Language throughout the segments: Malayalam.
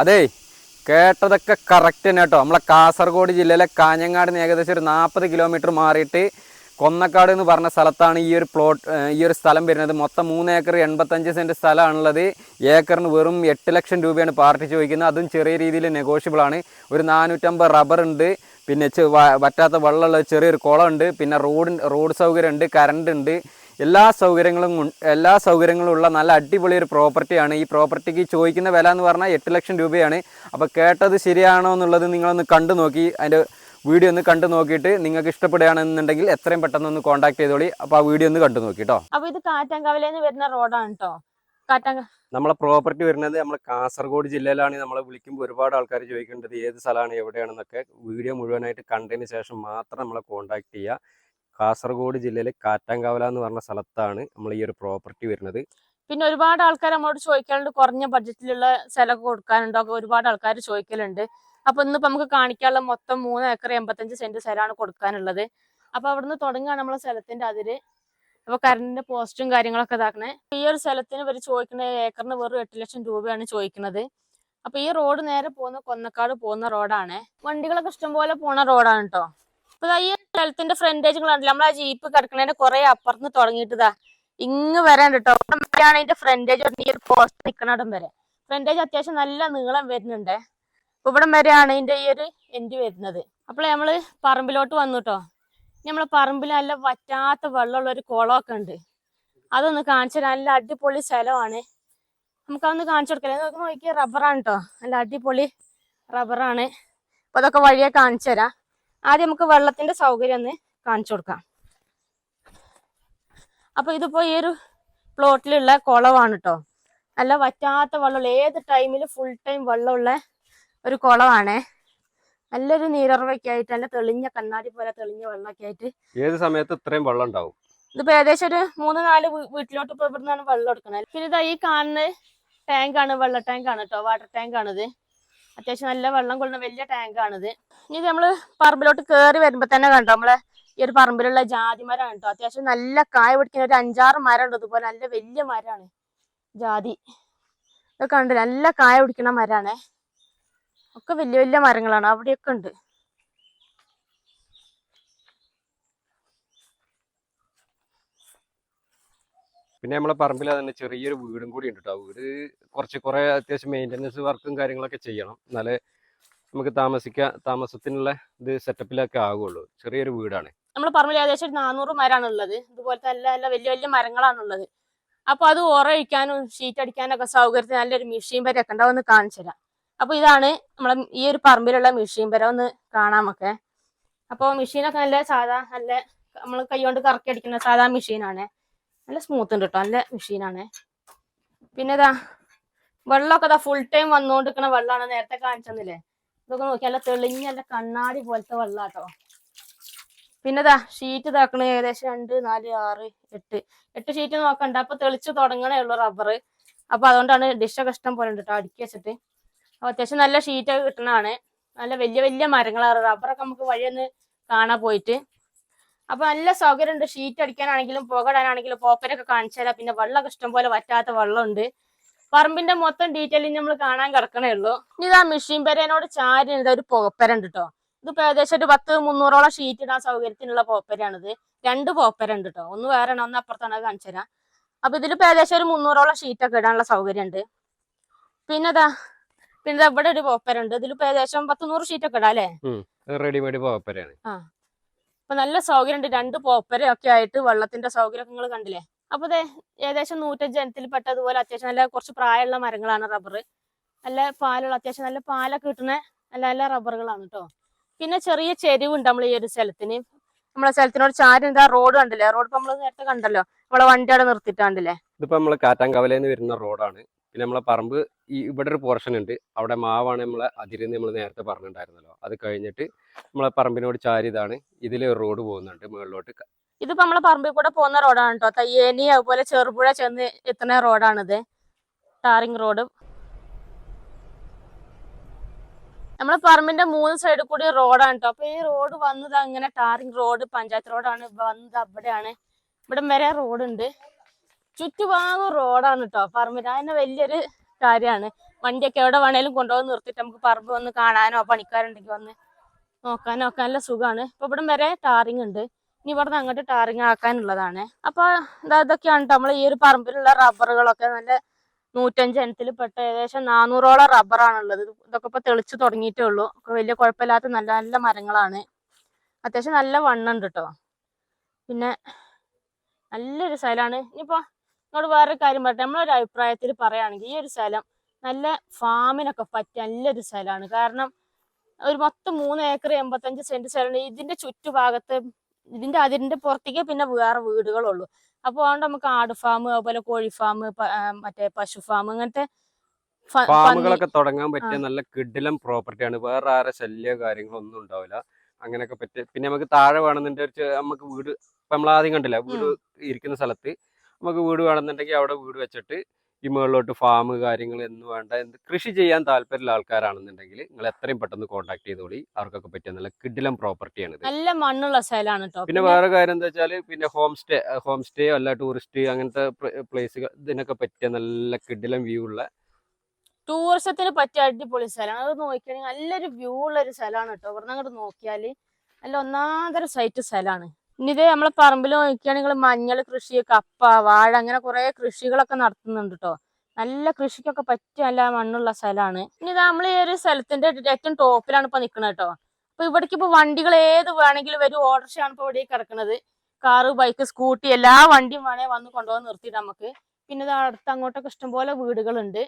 അതെ കേട്ടതൊക്കെ കറക്റ്റ് തന്നെ കേട്ടോ. നമ്മളെ കാസർഗോഡ് ജില്ലയിലെ കാഞ്ഞങ്ങാട് ഏകദേശം ഒരു നാൽപ്പത് കിലോമീറ്റർ മാറിയിട്ട് കൊന്നക്കാട് എന്ന് പറഞ്ഞ സ്ഥലത്താണ് ഈ ഒരു പ്ലോട്ട് ഈ ഒരു സ്ഥലം വരുന്നത്. മൊത്തം മൂന്ന് ഏക്കർ എൺപത്തഞ്ച് സെന്റ് സ്ഥലമാണുള്ളത്. ഏക്കറിന് വെറും എട്ട് ലക്ഷം രൂപയാണ് പാർട്ടി ചോദിക്കുന്നത്. അതും ചെറിയ രീതിയിൽ നെഗോഷ്യബിൾ ആണ്. ഒരു നാനൂറ്റമ്പത് റബ്ബർ ഉണ്ട്. പിന്നെ വറ്റാത്ത വെള്ളമുള്ള ചെറിയൊരു കുളമുണ്ട് പിന്നെ റോഡ് റോഡ് സൗകര്യം ഉണ്ട് കറണ്ട് ഉണ്ട്. എല്ലാ സൗകര്യങ്ങളും എല്ലാ സൗകര്യങ്ങളും ഉള്ള നല്ല അടിപൊളി ഒരു പ്രോപ്പർട്ടിയാണ് ഈ പ്രോപ്പർട്ടിക്ക് ചോദിക്കുന്ന വില എന്ന് പറഞ്ഞാൽ എട്ട് ലക്ഷം രൂപയാണ്. അപ്പോൾ കേട്ടത് ശരിയാണോ എന്നുള്ളത് നിങ്ങളൊന്ന് കണ്ടു നോക്കി അതിന്റെ വീഡിയോ ഒന്ന് കണ്ടു നോക്കിയിട്ട് നിങ്ങൾക്ക് ഇഷ്ടപ്പെടുകയാണെന്നുണ്ടെങ്കിൽ എത്രയും പെട്ടെന്ന് ഒന്ന് കോൺടാക്ട് ചെയ്തോളി. അപ്പോൾ ആ വീഡിയോ ഒന്ന് കണ്ടു നോക്കി കേട്ടോ അപ്പൊ ഇത് കാറ്റാങ്കാവിലേന്ന് വരുന്ന റോഡാണ് കേട്ടോ കാറ്റാങ്ക നമ്മളെ പ്രോപ്പർട്ടി വരുന്നത് നമ്മൾ കാസർഗോഡ് ജില്ലയിലാണ്. നമ്മളെ വിളിക്കുമ്പോൾ ഒരുപാട് ആൾക്കാർ ചോദിക്കേണ്ടത് ഏത് സ്ഥലമാണ് എവിടെയാണെന്നൊക്കെ. വീഡിയോ മുഴുവനായിട്ട് കണ്ടതിന് ശേഷം മാത്രം നമ്മളെ കോൺടാക്ട് ചെയ്യുക കാസർഗോഡ് ജില്ലയിലെ കാറ്റാങ്കാവല എന്ന് പറഞ്ഞ സ്ഥലത്താണ് നമ്മൾ ഈ ഒരു പ്രോപ്പർട്ടി വരുന്നത്. പിന്നെ ഒരുപാട് ആൾക്കാർ നമ്മളോട് ചോദിക്കാനുണ്ട് കുറഞ്ഞ ബഡ്ജറ്റിലുള്ള സ്ഥലമൊക്കെ കൊടുക്കാനുണ്ടോ? ഒരുപാട് ആൾക്കാർ ചോദിക്കലുണ്ട്. അപ്പൊ ഇന്നിപ്പോ നമുക്ക് കാണിക്കാനുള്ള മൊത്തം മൂന്ന് ഏക്കർ എൺപത്തഞ്ച് സെന്റ് സ്ഥലമാണ് കൊടുക്കാനുള്ളത്. അപ്പൊ അവിടുന്ന് തുടങ്ങുകയാണ് നമ്മളെ സ്ഥലത്തിന്റെ അതിര്. അപ്പൊ കറണ്ടിന്റെ പോസ്റ്റും കാര്യങ്ങളൊക്കെ ഇതാക്കണേ. ഈ ഒരു സ്ഥലത്തിന് ഇവർ ചോദിക്കുന്ന ഏക്കറിന് വെറും എട്ട് ലക്ഷം രൂപയാണ് ചോദിക്കുന്നത് അപ്പൊ ഈ റോഡ് നേരെ പോകുന്ന കൊന്നക്കാട് പോകുന്ന റോഡാണ്. വണ്ടികളൊക്കെ ഇഷ്ടംപോലെ പോണ റോഡാണ് കേട്ടോ അപ്പൊ ഈ സ്ഥലത്തിന്റെ ഫ്രണ്ടേജ് കണ്ടില്ല? ആ ജീപ്പ് കിടക്കണേന്റെ കുറെ അപ്പുറത്ത് തുടങ്ങിയിട്ടതാ. ഇങ്ങ് വരാൻ കേട്ടോ ആണ് അതിന്റെ ഫ്രണ്ടേജ് ഈ ഒരു പോസ്റ്റ് നിക്കണടം വരെ. ഫ്രണ്ടേജ് അത്യാവശ്യം നല്ല നീളം വരുന്നുണ്ട്. അപ്പൊ ഇവിടം വരെയാണ് ഇതിന്റെ ഈ ഒരു എൻഡ് വരുന്നത്. അപ്പോൾ നമ്മൾ പറമ്പിലോട്ട് വന്നു കേട്ടോ നമ്മളെ പറമ്പിൽ നല്ല വറ്റാത്ത വെള്ളമുള്ള ഒരു കുളമൊക്കെ ഉണ്ട്. അതൊന്ന് കാണിച്ചു നല്ല അടിപൊളി സ്ഥലമാണ്. നമുക്ക് അതൊന്ന് കാണിച്ചു കൊടുക്കല്ലേ നോക്കി റബ്ബറാണ് കേട്ടോ നല്ല അടിപൊളി റബ്ബറാണ് അപ്പൊ അതൊക്കെ വഴിയെ കാണിച്ചു തരാം. ആദ്യം നമുക്ക് വെള്ളത്തിന്റെ സൗകര്യം ഒന്ന് കാണിച്ചു കൊടുക്കാം. അപ്പൊ ഇതിപ്പോ ഈ ഒരു പ്ലോട്ടിലുള്ള കുളമാണ് കേട്ടോ നല്ല വറ്റാത്ത വെള്ളമുള്ള ഏത് ടൈമിൽ ഫുൾ ടൈം വെള്ളമുള്ള ഒരു കുളമാണേ നല്ലൊരു നീരുറവൊക്കെ ആയിട്ട് നല്ല തെളിഞ്ഞ കണ്ണാടി പോലെ തെളിഞ്ഞ വെള്ളമൊക്കെ ആയിട്ട് ഏത് സമയത്ത് ഇത്രയും വെള്ളം ഉണ്ടാവും? ഇതിപ്പോ ഏകദേശം ഒരു മൂന്ന് നാല് വീട്ടിലോട്ട് ഇപ്പൊ ഇവിടുന്നാണ് വെള്ളം എടുക്കുന്നത്. പിന്നെ ഇതാ ഈ കാണുന്ന ടാങ്കാണ് വെള്ള ടാങ്കാണ് കേട്ടോ വാട്ടർ ടാങ്കാണിത് അത്യാവശ്യം നല്ല വെള്ളം കൊള്ളുന്ന വലിയ ടാങ്കാണിത് ഇനി നമ്മൾ പറമ്പിലോട്ട് കയറി വരുമ്പോ തന്നെ കണ്ടോ നമ്മളെ ഈ ഒരു പറമ്പിലുള്ള ജാതി മരമാണ് കേട്ടോ അത്യാവശ്യം നല്ല കായ പിടിക്കുന്ന ഒരു അഞ്ചാറ് മരം ഉണ്ട് ഇതുപോലെ നല്ല വലിയ മരമാണ് ജാതി. ഇതൊക്കെ ഉണ്ട് നല്ല കായ പിടിക്കുന്ന മരമാണ് ഒക്കെ വലിയ വലിയ മരങ്ങളാണ് അവിടെയൊക്കെ ഉണ്ട്. പിന്നെ നമ്മളെ പറമ്പിൽ തന്നെ ചെറിയൊരു വീടും കൂടി ഉണ്ട് കേട്ടോ വീട് കുറച്ച് കുറേ അത്യാവശ്യം മെയിന്റനൻസ് വർക്കും കാര്യങ്ങളൊക്കെ ചെയ്യണം. എന്നാലേ നമുക്ക് താമസിക്കാൻ താമസത്തിനുള്ള ഇത് സെറ്റപ്പിലൊക്കെ ആകുള്ളൂ ചെറിയൊരു വീടാണ്. നമ്മൾ പറമ്പിൽ ഏകദേശം ഒരു നാനൂറ് മരമാണ് ഉള്ളത് ഇതുപോലത്തെ നല്ല നല്ല വലിയ വലിയ മരങ്ങളാണുള്ളത്. അപ്പൊ അത് ഉറയിക്കാനും ഷീറ്റ് അടിക്കാനൊക്കെ സൗകര്യത്തിന് നല്ലൊരു മെഷീൻ വരെ ഒക്കെ ഉണ്ടാവും ഒന്ന് കാണിച്ചു തരാം. അപ്പൊ ഇതാണ് നമ്മളെ ഈ ഒരു പറമ്പിലുള്ള മെഷീൻ വരെ ഒന്ന് കാണാമൊക്കെ അപ്പൊ മെഷീനൊക്കെ നല്ല സാധാ നല്ല നമ്മൾ കൈകൊണ്ട് കറക്കി അടിക്കുന്ന സാധാ മെഷീനാണ് നല്ല സ്മൂത്ത് ഉണ്ട് കേട്ടോ നല്ല മെഷീനാണ് പിന്നെ ഇതാ വെള്ളമൊക്കെ ഇതാ ഫുൾ ടൈം വന്നുകൊണ്ടിരിക്കുന്ന വെള്ളമാണ് നേരത്തെ കാണിച്ചെന്നില്ലേ? ഇതൊക്കെ നോക്കി നല്ല തെളിഞ്ഞ നല്ല കണ്ണാടി പോലത്തെ വെള്ളം കേട്ടോ പിന്നെ ഇതാ ഷീറ്റ് ഇതാക്കണ ഏകദേശം രണ്ട് നാല് ആറ് എട്ട്. എട്ട് ഷീറ്റ് നോക്കണ്ട. അപ്പൊ തെളിച്ച് തുടങ്ങണേ ഉള്ളൂ റബ്ബർ അപ്പൊ അതുകൊണ്ടാണ് ഡിഷൊക്കെ ഇഷ്ടം പോലെ ഉണ്ട് കേട്ടോ അടുക്കി വെച്ചിട്ട്. അപ്പൊ അത്യാവശ്യം നല്ല ഷീറ്റ് കിട്ടണതാണ്. നല്ല വലിയ വലിയ മരങ്ങളാണ്. റബ്ബറൊക്കെ നമുക്ക് വഴിയൊന്ന് കാണാൻ പോയിട്ട്. അപ്പൊ നല്ല സൗകര്യം ഉണ്ട് ഷീറ്റ് അടിക്കാനാണെങ്കിലും പുകടാനാണെങ്കിലും പോപ്പരൊക്കെ കാണിച്ചാലാ പിന്നെ വെള്ളമൊക്കെ ഇഷ്ടം പോലെ വറ്റാത്ത വെള്ളമുണ്ട്. പറമ്പിന്റെ മൊത്തം ഡീറ്റെയിലിംഗ് നമ്മൾ കാണാൻ കിടക്കണേ ഉള്ളൂ. ഇനി ഇതാ മെഷീൻ പെരേനോട് ചാരി ഇതാ ഒരു പുകപ്പര ഉണ്ട് കേട്ടോ ഇതിപ്പോ ഏകദേശം ഒരു പത്ത് മുന്നൂറോളം ഷീറ്റ് ഇടാൻ സൗകര്യത്തിനുള്ള പോപ്പരാണിത് രണ്ട് പോപ്പര ഉണ്ട് കേട്ടോ ഒന്ന് വേറെ ഒന്ന് അപ്പുറത്താണ് കാണിച്ചു തരാം. അപ്പൊ ഇതിലിപ്പോ ഏകദേശം ഒരു മുന്നൂറോളം ഷീറ്റ് ഒക്കെ ഇടാനുള്ള സൗകര്യം ഉണ്ട് പിന്നെതാ പിന്നെ ഇവിടെ ഒരു പോപ്പര ഉണ്ട് ഇതിലിപ്പോ ഏകദേശം പത്ത് നൂറ് ഷീറ്റ് ഒക്കെ ഇടാം അല്ലേ? റെഡിമെയ്ഡ് പോപ്പരയാണ് അപ്പൊ നല്ല സൗകര്യം ഉണ്ട് രണ്ട് പോപ്പര ഒക്കെ ആയിട്ട് വെള്ളത്തിന്റെ സൗകര്യം നിങ്ങൾ കണ്ടില്ലേ? അപ്പൊ അതെ ഏകദേശം നൂറ്റഞ്ച് ജനത്തിൽ പെട്ടതുപോലെ അത്യാവശ്യം നല്ല കുറച്ച് പ്രായമുള്ള മരങ്ങളാണ് റബ്ബർ നല്ല പാലുള്ള അത്യാവശ്യം നല്ല പാലൊക്കെ കിട്ടുന്ന നല്ല നല്ല റബ്ബറുകളാണ് കേട്ടോ പിന്നെ ചെറിയ ചെരിവുണ്ട് നമ്മൾ ഈ ഒരു സ്ഥലത്തിന്. നമ്മളെ സ്ഥലത്തിനോട് ചാരി എന്താ റോഡ് കണ്ടില്ലേ? റോഡ് ഇപ്പൊ നമ്മൾ നേരത്തെ കണ്ടല്ലോ. നമ്മളെ വണ്ടി അവിടെ നിർത്തിട്ടാണ്ടില്ലേ ഇതിപ്പോ നമ്മൾ കാറ്റാങ്കവലയിൽ നിന്ന് വരുന്ന റോഡാണ്. പിന്നെ നമ്മളെ പറമ്പ് ഈ ഇവിടെ ഒരു പോർഷൻ ഉണ്ട്. അവിടെ മാവാണ് നമ്മളെ അതിരുന്ന് നമ്മൾ നേരത്തെ പറഞ്ഞിട്ടുണ്ടായിരുന്നല്ലോ. അത് കഴിഞ്ഞിട്ട് നമ്മളെ പറമ്പിനോട് ചാരിതാണ് ഇതിലെ ഒരു റോഡ് പോകുന്നുണ്ട് മുകളിലോട്ട്. ഇതിപ്പോ നമ്മളെ പറമ്പിൽ കൂടെ പോകുന്ന റോഡാണ് കേട്ടോ തയ്യേനി അതുപോലെ ചെറുപുഴ ചെന്ന് എത്തുന്ന റോഡാണിത് ടാറിങ് റോഡ്. നമ്മളെ പറമ്പിന്റെ മൂന്ന് സൈഡിൽ കൂടി റോഡാണ് കേട്ടോ അപ്പൊ ഈ റോഡ് വന്നത് അങ്ങനെ ടാറിങ് റോഡ് പഞ്ചായത്ത് റോഡാണ് വന്നത് അവിടെയാണ്. ഇവിടം വരെ റോഡുണ്ട് ചുറ്റുഭാഗം റോഡാണ് കേട്ടോ പറമ്പിന് അതന്നെ വലിയൊരു കാര്യമാണ്. വണ്ടിയൊക്കെ എവിടെ വേണേലും കൊണ്ടുപോയി നിർത്തിയിട്ട് നമുക്ക് പറമ്പ് വന്ന് കാണാനോ പണിക്കാരുണ്ടെങ്കിൽ വന്ന് നോക്കാനോ ഒക്കെ നല്ല സുഖമാണ് ഇപ്പൊ ഇവിടം വരെ ടാറിങ് ഉണ്ട്. ഇനി ഇവിടുന്ന് അങ്ങോട്ട് ടാറിങ് ആക്കാനുള്ളതാണ്. അപ്പൊ ഇതാ ഇതൊക്കെയാണ് ട്ടോ നമ്മളെ ഈ ഒരു പറമ്പിലുള്ള റബ്ബറുകളൊക്കെ നല്ല നൂറ്റഞ്ച് ഇനത്തിൽ പെട്ട ഏകദേശം നാനൂറോളം റബ്ബറാണുള്ളത്. ഇതൊക്കെ ഇപ്പൊ തെളിച്ചു തുടങ്ങിയിട്ടേ ഉള്ളൂ. ഒക്കെ വലിയ കുഴപ്പമില്ലാത്ത നല്ല നല്ല മരങ്ങളാണ്. അത്യാവശ്യം നല്ല വണ്ണുണ്ട് കേട്ടോ പിന്നെ നല്ലൊരു സ്ഥലമാണ്. ഇനിയിപ്പോ നിങ്ങളോട് വേറൊരു കാര്യം പറയട്ടെ. നമ്മളൊരു അഭിപ്രായത്തിൽ പറയുകയാണെങ്കിൽ ഈ ഒരു സ്ഥലം നല്ല ഫാമിനൊക്കെ പറ്റിയ നല്ലൊരു സ്ഥലമാണ്. കാരണം ഒരു മൊത്തം മൂന്ന് ഏക്കർ എൺപത്തഞ്ച് സെന്റ് സ്ഥലമാണ് ഇതിന്റെ ചുറ്റുഭാഗത്ത് ഇതിന്റെ അതിന്റെ പുറത്തേക്ക് പിന്നെ വേറെ വീടുകളുള്ളൂ. അപ്പോൾ അതുകൊണ്ട് നമുക്ക് ആട് ഫാം അതുപോലെ കോഴി ഫാം മറ്റേ പശു ഫാം അങ്ങനത്തെ ഫാമുകളൊക്കെ തുടങ്ങാൻ പറ്റിയ നല്ല കിഡിലം പ്രോപ്പർട്ടിയാണ് വേറെ ആരെ ശല്യ കാര്യങ്ങളൊന്നും ഉണ്ടാവില്ല. അങ്ങനെയൊക്കെ പറ്റിയ പിന്നെ നമുക്ക് താഴെ വേണമെന്നുണ്ടെങ്കിൽ നമുക്ക് വീട് ഇപ്പൊ നമ്മൾ ആദ്യം കണ്ടില്ല? വീട് ഇരിക്കുന്ന സ്ഥലത്ത് നമുക്ക് വീട് വേണമെന്നുണ്ടെങ്കിൽ അവിടെ വീട് വെച്ചിട്ട് ഈ മുകളിലോട്ട് ഫാം കാര്യങ്ങൾ എന്ന് വേണ്ട എന്ത് കൃഷി ചെയ്യാൻ താല്പര്യമുള്ള ആൾക്കാരാണെന്നുണ്ടെങ്കിൽ നിങ്ങൾ എത്രയും പെട്ടെന്ന് കോൺടാക്ട് ചെയ്തോളി. അവർക്കൊക്കെ പറ്റിയ നല്ല കിഡിലം പ്രോപ്പർട്ടിയാണ് നല്ല മണ്ണുള്ള സ്ഥലമാണ് പിന്നെ വേറെ കാര്യം എന്താ വെച്ചാൽ പിന്നെ ഹോം സ്റ്റേ ഹോം സ്റ്റേ അല്ല ടൂറിസ്റ്റ് അങ്ങനത്തെ പ്ലേസുകൾ ഇതിനൊക്കെ പറ്റിയ നല്ല കിഡിലം വ്യൂ ഉള്ള ടൂറിസത്തിന് പറ്റിയ അടിപൊളി സ്ഥലമാണ്. അത് നോക്കിയാണെങ്കിൽ നല്ലൊരു വ്യൂ ഉള്ള ഒരു സ്ഥലമാണ് കേട്ടോ ഇവിടുന്ന് അങ്ങോട്ട് നോക്കിയാൽ നല്ല ഒന്നാന്തര സൈറ്റ് സ്ഥലമാണ്. ഇനി ഇത് നമ്മളെ പറമ്പിൽ നോക്കുകയാണെങ്കിൽ മഞ്ഞൾ കൃഷി കപ്പ വാഴ അങ്ങനെ കുറെ കൃഷികളൊക്കെ നടത്തുന്നുണ്ട് കേട്ടോ നല്ല കൃഷിക്കൊക്കെ പറ്റിയ നല്ല മണ്ണുള്ള സ്ഥലമാണ് ഇനി നമ്മൾ ഈ ഒരു സ്ഥലത്തിന്റെ ഏറ്റവും ടോപ്പിലാണ് ഇപ്പൊ നിൽക്കുന്നത് കേട്ടോ അപ്പൊ ഇവിടേക്ക് ഇപ്പൊ വണ്ടികൾ ഏത് വേണമെങ്കിലും വരും. ഓട്ടോറിക്ഷയാണ് ഇപ്പൊ ഇവിടെ കിടക്കുന്നത് കാറ് ബൈക്ക് സ്കൂട്ടി എല്ലാ വണ്ടിയും വേണേ വന്ന് കൊണ്ടുപോകാൻ നിർത്തിയിട്ട് നമുക്ക്. പിന്നെ അടുത്ത് അങ്ങോട്ടൊക്കെ ഇഷ്ടംപോലെ വീടുകളുണ്ട്.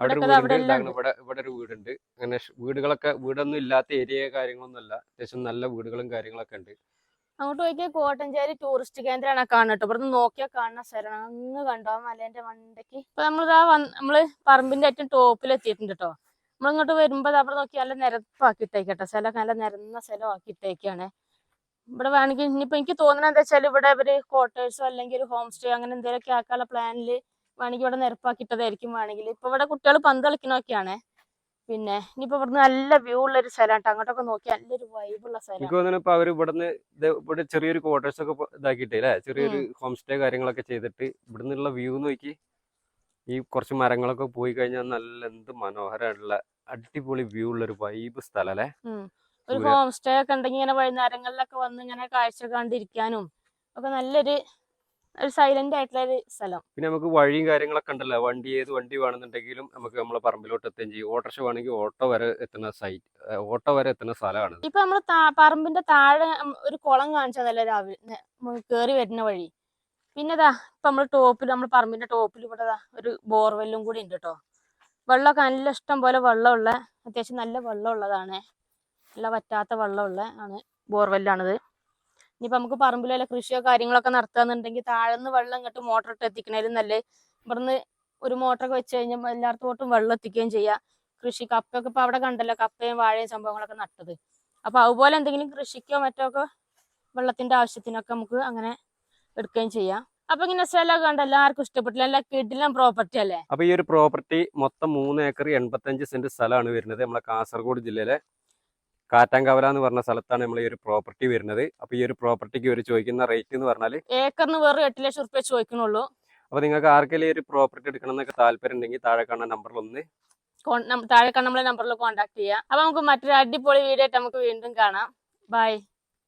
അവിടെ ഒരു വീടുണ്ട് ഇവിടെ ഇവിടെ ഒരു വീടുണ്ട്. അങ്ങനെ വീടുകളൊക്കെ വീടൊന്നും ഇല്ലാത്ത ഏരിയ കാര്യങ്ങളൊന്നും അല്ല അത്യാവശ്യം നല്ല വീടുകളും കാര്യങ്ങളൊക്കെ ഉണ്ട്. അങ്ങോട്ട് നോക്കിയാൽ കോട്ടഞ്ചേരി ടൂറിസ്റ്റ് കേന്ദ്രമാണ് കാണട്ടോ ഇവിടെ ഇവിടുന്ന് നോക്കിയാൽ കാണുന്ന സ്ഥലമാണ്. അങ്ങ് കണ്ടോ? മലേന്റെ മണ്ടയ്ക്ക്. ഇപ്പൊ നമ്മളിതാ വന്ന് നമ്മൾ പറമ്പിന്റെ ഏറ്റവും ടോപ്പിൽ എത്തിയിട്ടുണ്ട് കേട്ടോ. നമ്മളിങ്ങോട്ട് വരുമ്പോ അവിടെ നോക്കി നല്ല നിരപ്പാക്കി ഇട്ടേക്കട്ടോ സ്ഥലമൊക്കെ നല്ല നിരന്ന സ്ഥലം ആക്കി ഇട്ടേക്കാണ്. ഇവിടെ വേണമെങ്കിൽ ഇനിയിപ്പോ എനിക്ക് തോന്നുന്നത് എന്താ വെച്ചാൽ ഇവിടെ ഇവർ ക്വാർട്ടേഴ്സോ അല്ലെങ്കിൽ ഒരു ഹോം സ്റ്റേ അങ്ങനെ എന്തെങ്കിലുമൊക്കെ ആക്കാനുള്ള പ്ലാനിൽ വേണമെങ്കിൽ ഇവിടെ നിരപ്പാക്കിയിട്ടതായിരിക്കും വേണമെങ്കിൽ ഇപ്പൊ ഇവിടെ കുട്ടികൾ പന്ത് കളിക്കണൊക്കെയാണ് പിന്നെ ഇനിയിപ്പോ ഇവിടുന്ന് നല്ല വ്യൂ ഉള്ള ഒരു സ്ഥലമാണ് അങ്ങോട്ടൊക്കെ നോക്കി നല്ലൊരു വൈബുള്ള സ്ഥലം. അവർ ഇവിടുന്ന് ഇവിടെ ചെറിയൊരു ക്വാർട്ടേഴ്സ് ഒക്കെ ഇതാക്കിട്ടേ ചെറിയൊരു ഹോം സ്റ്റേ കാര്യങ്ങളൊക്കെ ചെയ്തിട്ട് ഇവിടുന്നുള്ള വ്യൂ നോക്കി ഈ കുറച്ച് മരങ്ങളൊക്കെ പോയി കഴിഞ്ഞാൽ നല്ല എന്ത് മനോഹരമായിട്ടുള്ള അടിപൊളി വ്യൂ ഉള്ള ഒരു വൈബ് സ്ഥലം അല്ലേ? ഒരു ഹോം സ്റ്റേ ഒക്കെ ഉണ്ടെങ്കിൽ ഇങ്ങനെ വൈകുന്നേരങ്ങളിലൊക്കെ വന്ന് ഇങ്ങനെ കാഴ്ച കണ്ടിരിക്കാനും ഒക്കെ നല്ലൊരു ഒരു സൈലന്റ് ആയിട്ടുള്ള ഒരു സ്ഥലം. പിന്നെ നമുക്ക് വഴിയും കാര്യങ്ങളൊക്കെ ഉണ്ടല്ലോ. വണ്ടി ഏത് വണ്ടി വേണമെന്നുണ്ടെങ്കിലും നമുക്ക് നമ്മളെ പറമ്പിലോട്ട് എത്തുകയും ചെയ്യും. ഓട്ടോറിക്ഷ വേണമെങ്കിൽ ഓട്ടോ വരെ എത്തുന്ന സൈറ്റ് ഓട്ടോ വരെ എത്തുന്ന സ്ഥലമാണ് ഇപ്പൊ നമ്മൾ പറമ്പിന്റെ താഴെ ഒരു കുളം കാണിച്ചതല്ലേ രാവിലെ കേറി വരുന്ന വഴി. പിന്നെ ദാ ഇപ്പൊ നമ്മൾ ടോപ്പിൽ നമ്മൾ പറമ്പിന്റെ ടോപ്പിൽ ഇവിടെ ഒരു ബോർവെല്ലും കൂടി ഉണ്ട് കേട്ടോ വെള്ളമൊക്കെ നല്ല ഇഷ്ടം പോലെ വെള്ളമുള്ള അത്യാവശ്യം നല്ല വെള്ളമുള്ളതാണ്. നല്ല വറ്റാത്ത വെള്ളമുള്ള ആണ് ബോർവെല്ലാണിത്. ഇനിയിപ്പോ നമുക്ക് പറമ്പിൽ വല്ല കൃഷിയോ കാര്യങ്ങളൊക്കെ നടത്താന്നുണ്ടെങ്കിൽ താഴ്ന്ന് വെള്ളം ഇങ്ങോട്ട് മോട്ടർ ഇട്ട് എത്തിക്കണേലും നല്ല. ഇവിടുന്ന് ഒരു മോട്ടറൊക്കെ വെച്ച് കഴിഞ്ഞാൽ എല്ലായിടത്തോട്ടും വെള്ളം എത്തിക്കുകയും ചെയ്യാം. കൃഷി കപ്പയൊക്കെ ഇപ്പൊ അവിടെ കണ്ടല്ലോ കപ്പയും വാഴയും സംഭവങ്ങളൊക്കെ നട്ടത്. അപ്പോൾ അതുപോലെ എന്തെങ്കിലും കൃഷിക്കോ മറ്റോ ഒക്കെ വെള്ളത്തിന്റെ ആവശ്യത്തിനൊക്കെ നമുക്ക് അങ്ങനെ എടുക്കുകയും ചെയ്യാം. അപ്പൊ ഇങ്ങനെ സ്ഥലമൊക്കെ കണ്ട എല്ലാവർക്കും ഇഷ്ടപ്പെട്ടില്ല എല്ലാ കിടിലം പ്രോപ്പർട്ടി അല്ലേ? അപ്പൊ ഈ ഒരു പ്രോപ്പർട്ടി മൊത്തം മൂന്ന് ഏക്കർ എൺപത്തഞ്ച് സെന്റ് സ്ഥലമാണ് വരുന്നത്. നമ്മളെ കാസർഗോഡ് ജില്ലയിലെ കാറ്റാങ്കവല എന്ന് പറഞ്ഞ സ്ഥലത്താണ് നമ്മൾ ഈ ഒരു പ്രോപ്പർട്ടി വരുന്നത്. അപ്പൊ ഈ ഒരു പ്രോപ്പർട്ടിക്ക് ഒരു ചോദിക്കുന്ന റേറ്റ് എന്ന് പറഞ്ഞാൽ ഏക്കറിന് വേറെ എട്ട് ലക്ഷം റുപ്യ ചോദിക്കണുള്ളൂ അപ്പൊ നിങ്ങൾക്ക് ആർക്കെങ്കിലും ഒരു പ്രോപ്പർട്ടി എടുക്കണം എന്നൊക്കെ താല്പര്യം ഉണ്ടെങ്കിൽ താഴെ കാണുന്ന നമ്പറിൽ ഒന്ന് താഴെ കാണുന്ന നമ്മളെ നമ്പറിൽ കോൺടാക്ട് ചെയ്യാം. അപ്പൊ നമുക്ക് മറ്റൊരു അടിപൊളി വീഡിയോ ആയിട്ട് നമുക്ക് വീണ്ടും കാണാം. ബൈ